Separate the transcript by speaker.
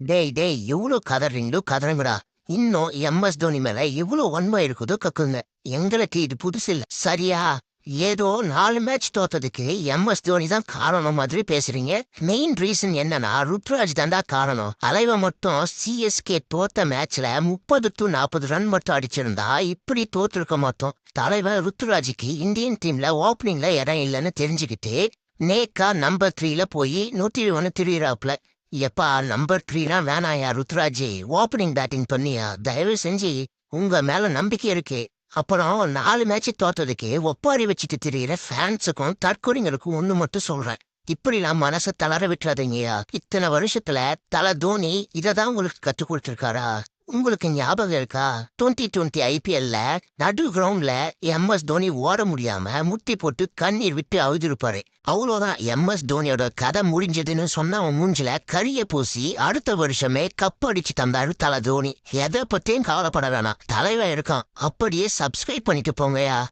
Speaker 1: டேய் டேய் எவ்வளோ கதறீங்களோ கதறுங்கடா. இன்னும் எம்எஸ் தோனி மேல இவ்வளோ ஒன்மை இருக்குதோ கக்குங்க. எங்களுக்கு இது புதுசு இல்ல. சரியா? ஏதோ நாலு மேட்ச் தோத்ததுக்கு எம்எஸ் தோனி தான் காரணம் மாதிரி பேசுறீங்க. மெயின் ரீசன் என்னன்னா ருத்ராஜ் தான் காரணம். அலைவ மட்டும் சிஎஸ்கே தோத்த மேட்ச்ல முப்பது டு நாற்பது ரன் மட்டும் அடிச்சிருந்தா இப்படி தோத்திருக்க மாட்டோம். தலைவர் ருத்ராஜுக்கு இந்தியன் டீம்ல ஓப்பனிங்ல இடம் இல்லைன்னு தெரிஞ்சுக்கிட்டு நேக்கா நம்பர் த்ரீல போய் நூத்தி ஒன்னு திரியிறாப்ல எப்பா நம்பர் த்ரீனா வேணாயா ருத்ராஜி? ஓப்பனிங் பேட்டிங் பண்ணியா? தயவு செஞ்சு உங்க மேல நம்பிக்கை இருக்கு. அப்புறம் நாலு மேட்ச் தோத்ததுக்கு ஒப்பாரி வச்சுட்டு திரியிற ஃபேன்ஸுக்கும் தற்கொலைங்களுக்கும் ஒண்ணு மட்டும் சொல்றேன். இப்படிலாம் மனசை தளர விட்டுறாதீங்கயா இத்தனை வருஷத்துல தல தோனி இததான் உங்களுக்கு கற்றுக் கொடுத்துருக்காரா? உங்களுக்கு ஞாபகம் இருக்கா? டுவெண்ட்டி டுவெண்ட்டி ஐபிஎல்ல நடு கிரவுண்ட்ல எம் எஸ் தோனி ஓட முடியாம முட்டி போட்டு கண்ணீர் விட்டு அழுதிருப்பாரு. அவ்வளோதான் எம்எஸ் தோனியோட கதை முடிஞ்சதுன்னு சொன்ன அவன் மூஞ்சில கரிய பூசி அடுத்த வருஷமே கப் அடிச்சு தந்தாரு தல தோனி. எதை பத்தியும் கவலைப்பட வேணாம் தலைவன் இருக்கான். அப்படியே சப்ஸ்கிரைப் பண்ணிட்டு போங்கயா